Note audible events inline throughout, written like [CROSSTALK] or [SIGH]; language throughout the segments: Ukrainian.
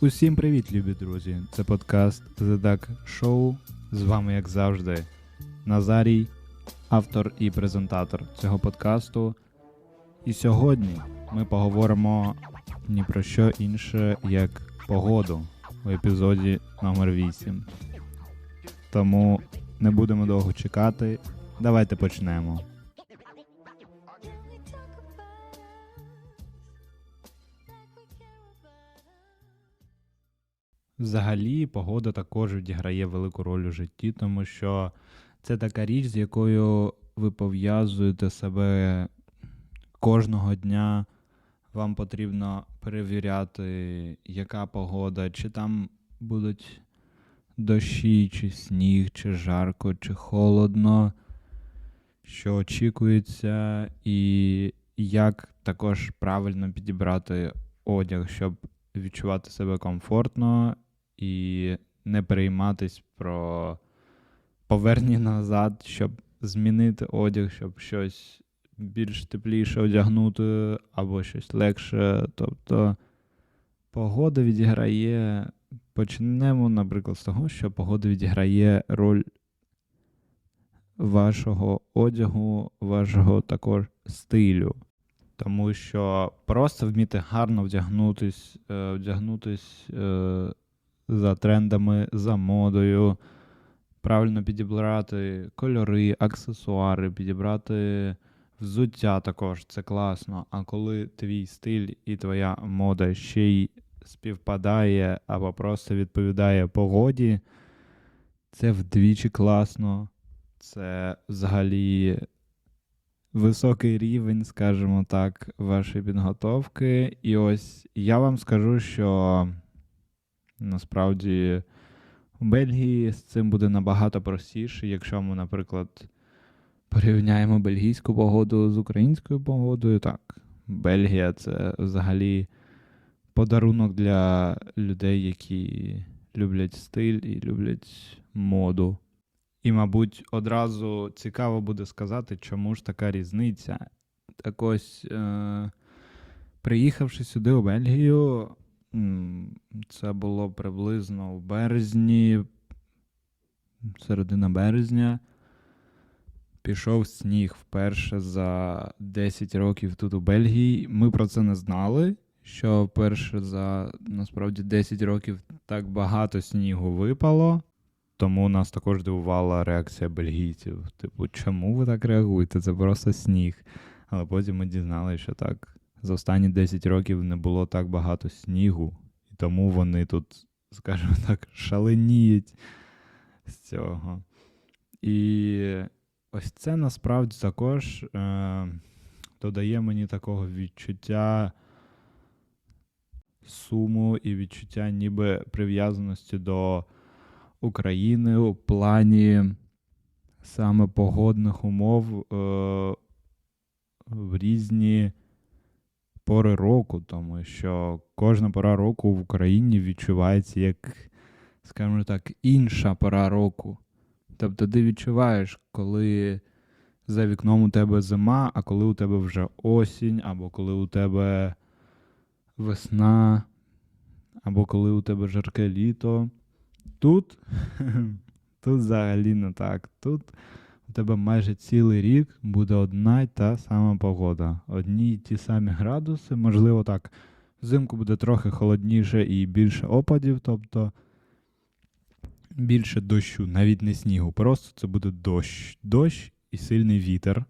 Усім привіт, любі друзі! Це подкаст The Duck Show. З вами, як завжди, Назарій, автор і презентатор цього подкасту. І сьогодні ми поговоримо ні про що інше, як погоду у епізоді номер 8. Тому не будемо довго чекати. Давайте почнемо. Взагалі, погода також відіграє велику роль у житті, тому що це така річ, з якою ви пов'язуєте себе кожного дня. Вам потрібно перевіряти, яка погода, чи там будуть дощі, чи сніг, чи жарко, чи холодно, що очікується, і як також правильно підібрати одяг, щоб відчувати себе комфортно і не перейматись про повернення назад, щоб змінити одяг, щоб щось більш тепліше одягнути або щось легше. Тобто погода відіграє. Почнемо, наприклад, з того, що погода відіграє роль вашого одягу, вашого також стилю. Тому що просто вміти гарно вдягнутись, е, вдягнутись е, за трендами, за модою, правильно підібрати кольори, аксесуари, підібрати взуття також це класно. А коли твій стиль і твоя мода ще й співпадає або просто відповідає погоді, це вдвічі класно. Це взагалі високий рівень, скажімо так, вашої підготовки. І ось я вам скажу, що насправді у Бельгії з цим буде набагато простіше, якщо ми, наприклад, порівняємо бельгійську погоду з українською погодою. Так, Бельгія це взагалі подарунок для людей, які люблять стиль і люблять моду. І, мабуть, одразу цікаво буде сказати, чому ж така різниця. Так ось, е- приїхавши сюди у Бельгію, це було приблизно в березні, середина березня. Пішов сніг вперше за 10 років тут у Бельгії. Ми про це не знали. Що вперше за насправді 10 років так багато снігу випало. Тому нас також дивувала реакція бельгійців. Типу, чому ви так реагуєте? Це просто сніг. Але потім ми дізналися, що так, за останні 10 років не було так багато снігу, і тому вони тут, скажімо так, шаленіють з цього. І ось це насправді також е, додає мені такого відчуття суму і відчуття ніби прив'язаності до. України у плані саме погодних умов е, в різні пори року, тому що кожна пора року в Україні відчувається як, скажімо так, інша пора року. Тобто ти відчуваєш, коли за вікном у тебе зима, а коли у тебе вже осінь, або коли у тебе весна, або коли у тебе жарке літо. Тут [LAUGHS] тут взагалі не так. Тут тебе майже цілий рік буде одна й та сама погода. Одні й ті самі градуси, можливо, так. Взимку буде трохи холодніше і більше опадів, тобто більше дощу, навіть не снігу. Просто це буде дощ. Дощ і сильний вітер.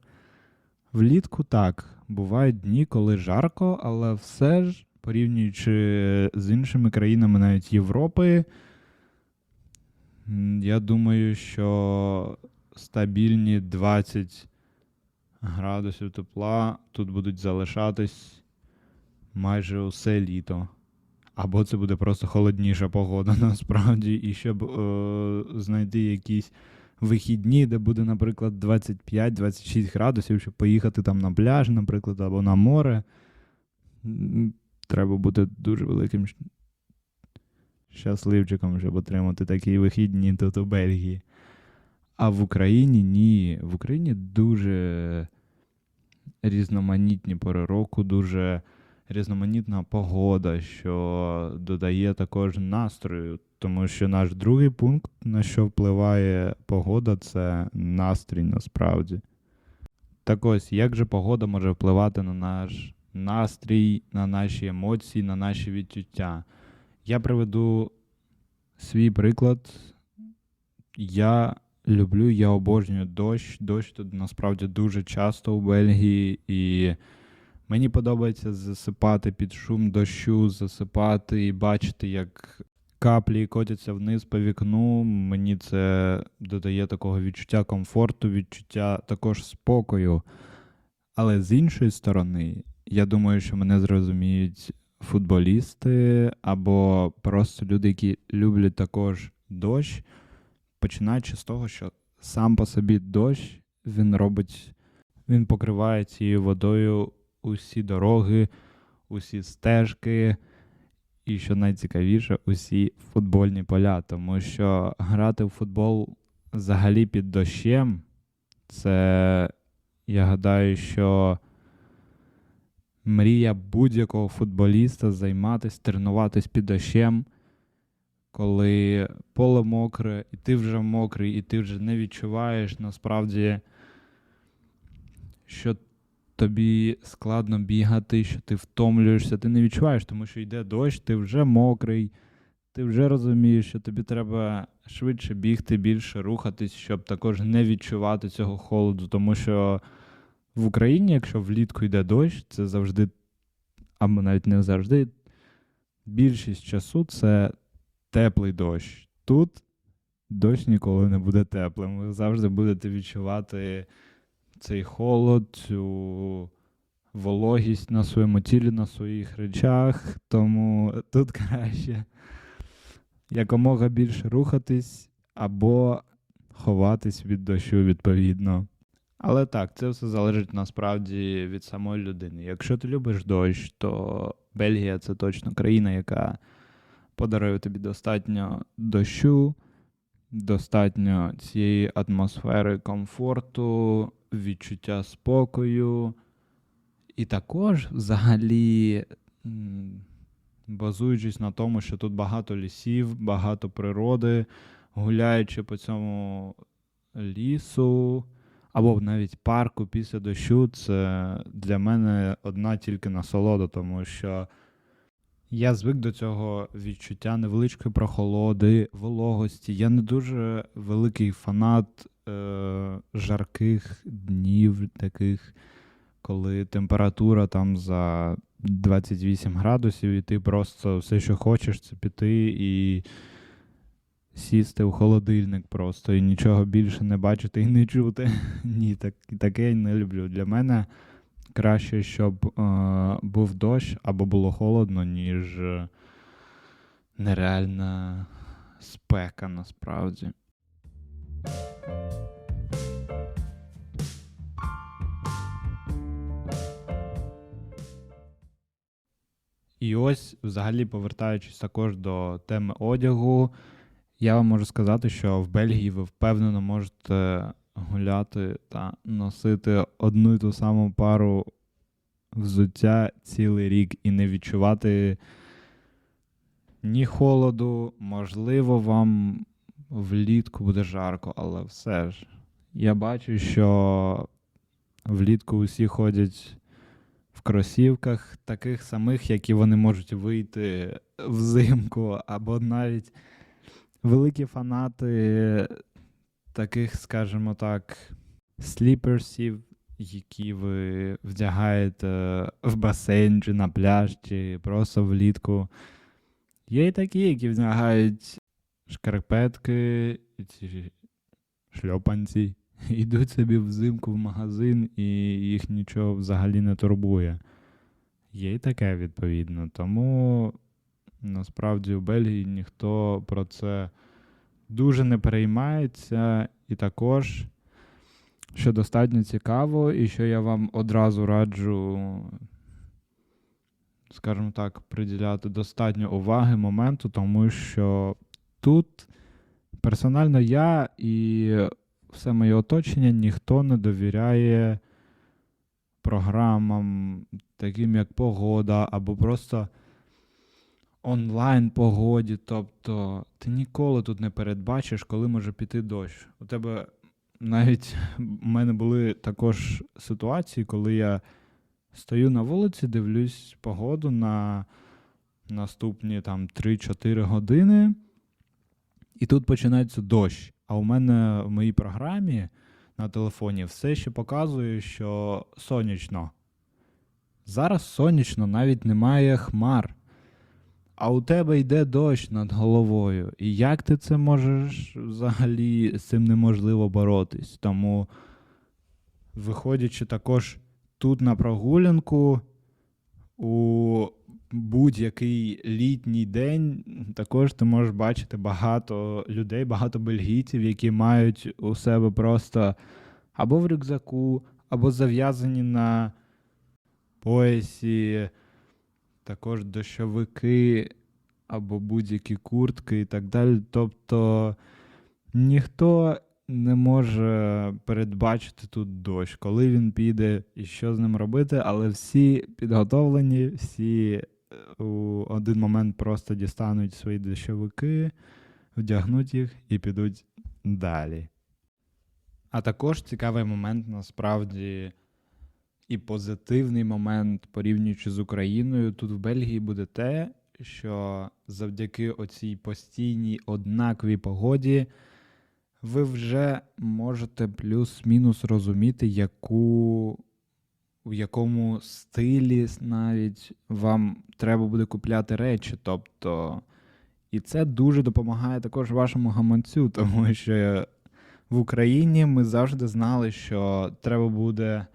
Влітку так, бувають дні, коли жарко, але все ж, порівнюючи з іншими країнами навіть Європи. Я думаю, що стабільні 20 градусів тепла тут будуть залишатись майже усе літо. Або це буде просто холодніша погода [LAUGHS] насправді. І щоб е, знайти якісь вихідні, де буде, наприклад, 25-26 градусів, щоб поїхати там на пляж, наприклад, або на море. Треба бути дуже великим щасливчиком, щоб отримати такі вихідні тут у Бельгії. А в Україні ні. В Україні дуже різноманітні пори року, дуже різноманітна погода, що додає також настрою, тому що наш другий пункт, на що впливає погода, це настрій насправді. Так ось, як же погода може впливати на наш настрій, на наші емоції, на наші відчуття? Я приведу свій приклад. Я люблю, я обожнюю дощ. Дощ тут насправді дуже часто у Бельгії, і мені подобається засипати під шум дощу, засипати і бачити, як каплі котяться вниз по вікну. Мені це додає такого відчуття комфорту, відчуття також спокою. Але з іншої сторони, я думаю, що мене зрозуміють футболісти або просто люди, які люблять також дощ, починаючи з того, що сам по собі дощ він робить, він покриває цією водою усі дороги, усі стежки, і що найцікавіше, усі футбольні поля. Тому що грати в футбол взагалі під дощем, це я гадаю, що мрія будь-якого футболіста займатися, тренуватись під дощем, коли поле мокре, і ти вже мокрий, і ти вже не відчуваєш насправді, що тобі складно бігати, що ти втомлюєшся, ти не відчуваєш, тому що йде дощ, ти вже мокрий, ти вже розумієш, що тобі треба швидше бігти, більше рухатись, щоб також не відчувати цього холоду, тому що в Україні, якщо влітку йде дощ, це завжди, або навіть не завжди, більшість часу це теплий дощ. Тут дощ ніколи не буде теплим. Ви завжди будете відчувати цей холод, цю вологість на своєму тілі, на своїх речах. Тому тут краще якомога більше рухатись або ховатись від дощу відповідно. Але так, це все залежить насправді від самої людини. Якщо ти любиш дощ, то Бельгія це точно країна, яка подарує тобі достатньо дощу, достатньо цієї атмосфери комфорту, відчуття спокою. І також, взагалі, базуючись на тому, що тут багато лісів, багато природи, гуляючи по цьому лісу або навіть парку після дощу, це для мене одна тільки насолода, тому що я звик до цього відчуття невеличкої прохолоди, вологості. Я не дуже великий фанат е, жарких днів, таких, коли температура там за 28 градусів, і ти просто все, що хочеш, це піти і сісти в холодильник просто і нічого більше не бачити і не чути. [LAUGHS] Ні, так, таке я не люблю. Для мене краще, щоб е, був дощ або було холодно, ніж е, нереальна спека насправді. І ось, взагалі, повертаючись також до теми одягу, я вам можу сказати, що в Бельгії ви впевнено можете гуляти та носити одну і ту саму пару взуття цілий рік і не відчувати ні холоду, можливо, вам влітку буде жарко, але все ж. Я бачу, що влітку усі ходять в кросівках, таких самих, які вони можуть вийти взимку, або навіть великі фанати таких, скажімо так, сліперсів, які ви вдягаєте в басейн чи на пляж, чи просто влітку. Є і такі, які вдягають шкарпетки, ці шльопанці, [LAUGHS] йдуть собі взимку в магазин і їх нічого взагалі не турбує. Є і таке відповідно. Тому насправді в Бельгії ніхто про це дуже не переймається. І також, що достатньо цікаво, і що я вам одразу раджу, скажімо так, приділяти достатньо уваги моменту, тому що тут персонально я і все моє оточення ніхто не довіряє програмам, таким як погода, або просто онлайн погоді. Тобто ти ніколи тут не передбачиш, коли може піти дощ. У тебе навіть у мене були також ситуації, коли я стою на вулиці, дивлюсь погоду на наступні там 3-4 години, і тут починається дощ. А у мене в моїй програмі на телефоні все ще показує, що сонячно. Зараз сонячно, навіть немає хмар. А у тебе йде дощ над головою. І як ти це можеш взагалі з цим неможливо боротись? Тому, виходячи також тут на прогулянку, у будь-який літній день також ти можеш бачити багато людей, багато бельгійців, які мають у себе просто або в рюкзаку, або зав'язані на поясі, також дощовики, або будь-які куртки і так далі. Тобто ніхто не може передбачити тут дощ, коли він піде і що з ним робити, але всі підготовлені, всі е, у один момент просто дістануть свої дощовики, вдягнуть їх і підуть далі. А також цікавий момент насправді і позитивний момент, порівнюючи з Україною, тут в Бельгії буде те, що завдяки оцій постійній однаковій погоді ви вже можете плюс-мінус розуміти, яку, в якому стилі навіть вам треба буде купляти речі. Тобто, і це дуже допомагає також вашому гаманцю, тому що в Україні ми завжди знали, що треба буде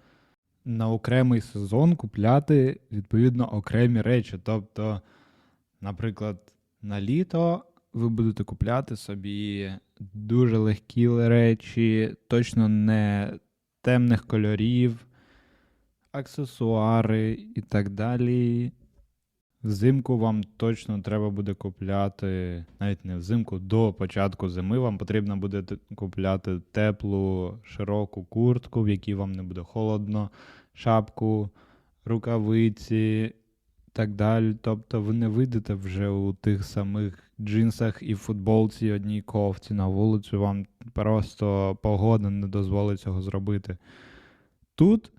на окремий сезон купляти відповідно окремі речі. Тобто, наприклад, на літо ви будете купляти собі дуже легкі речі, точно не темних кольорів, аксесуари і так далі. Взимку вам точно треба буде купляти, навіть не взимку, до початку зими вам потрібно буде купляти теплу, широку куртку, в якій вам не буде холодно, шапку, рукавиці так далі. Тобто ви не вийдете вже у тих самих джинсах і футболці одній ковці на вулицю, вам просто погода не дозволить цього зробити. Тут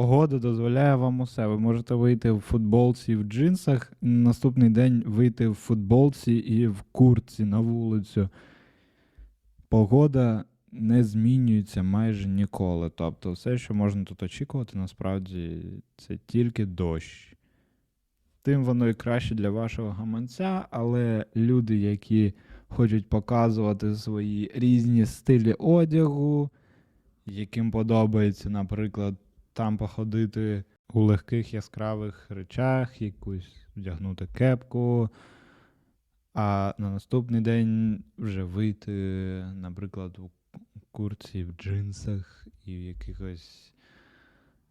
погода дозволяє вам усе. Ви можете вийти в футболці в джинсах, наступний день вийти в футболці і в куртці на вулицю. Погода не змінюється майже ніколи. Тобто, все, що можна тут очікувати, насправді це тільки дощ тим воно і краще для вашого гаманця, але люди, які хочуть показувати свої різні стилі одягу, яким подобається, наприклад, там походити у легких яскравих речах, якусь вдягнути кепку, а на наступний день вже вийти, наприклад, у курці, в джинсах і в якихось,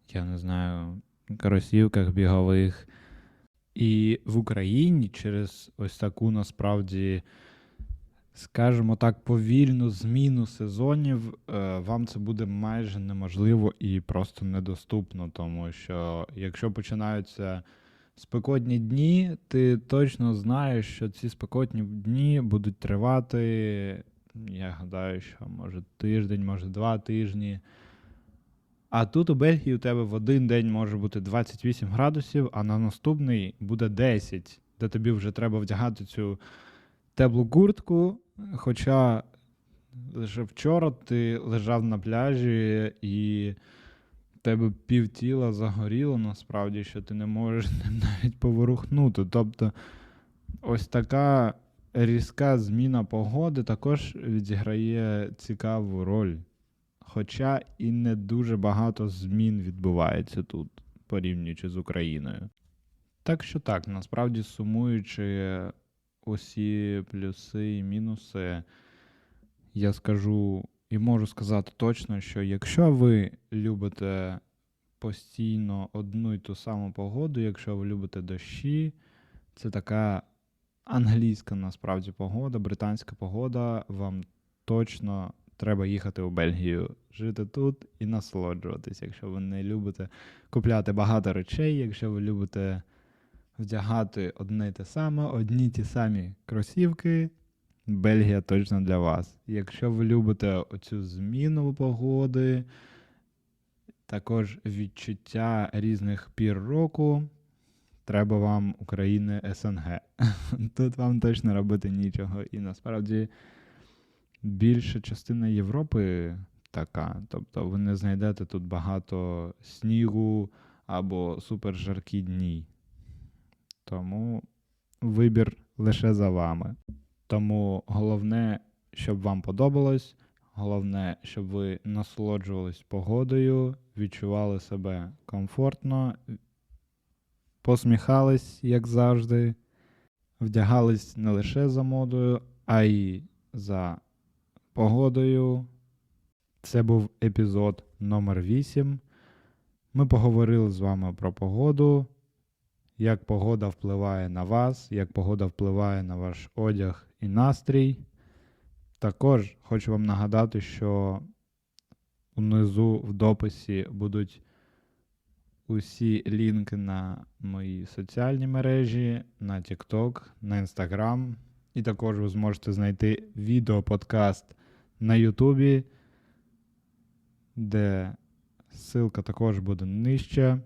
я не знаю, кросівках бігових. І в Україні через ось таку насправді, скажімо так, повільну зміну сезонів е, вам це буде майже неможливо і просто недоступно, тому що якщо починаються спекотні дні, ти точно знаєш, що ці спекотні дні будуть тривати. Я гадаю, що може тиждень, може два тижні. А тут у Бельгії у тебе в один день може бути 28 градусів, а на наступний буде 10, де тобі вже треба вдягати цю теплу куртку. Хоча лише вчора ти лежав на пляжі і тебе пів тіла загоріло, насправді, що ти не можеш [LAUGHS] навіть поворухнути. Тобто ось така різка зміна погоди також відіграє цікаву роль. Хоча і не дуже багато змін відбувається тут, порівнюючи з Україною. Так що так, насправді сумуючи усі плюси і мінуси, я скажу і можу сказати точно, що якщо ви любите постійно одну і ту саму погоду, якщо ви любите дощі, це така англійська насправді погода, британська погода вам точно треба їхати у Бельгію, жити тут і насолоджуватись, якщо ви не любите купляти багато речей, якщо ви любите вдягати одне й те саме, одні ті самі кросівки, Бельгія точно для вас. Якщо ви любите оцю зміну погоди, також відчуття різних пір року, треба вам України СНГ. [LAUGHS] Тут вам точно робити нічого. І насправді більша частина Європи така. Тобто ви не знайдете тут багато снігу або супержаркі дні. Тому вибір лише за вами. Тому головне, щоб вам подобалось, головне, щоб ви насолоджувались погодою, відчували себе комфортно, посміхались, як завжди, вдягались не лише за модою, а й за погодою. Це був епізод номер 8. Ми поговорили з вами про погоду, як погода впливає на вас, як погода впливає на ваш одяг і настрій. Також хочу вам нагадати, що внизу в дописі будуть усі лінки на мої соціальні мережі, на TikTok, на Instagram. І також ви зможете знайти відеоподкаст на Ютубі, де ссылка також буде нижче.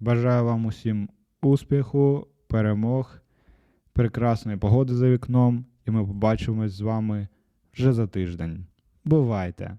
Бажаю вам усім успіху, перемог, прекрасної погоди за вікном, і ми побачимось з вами вже за тиждень. Бувайте!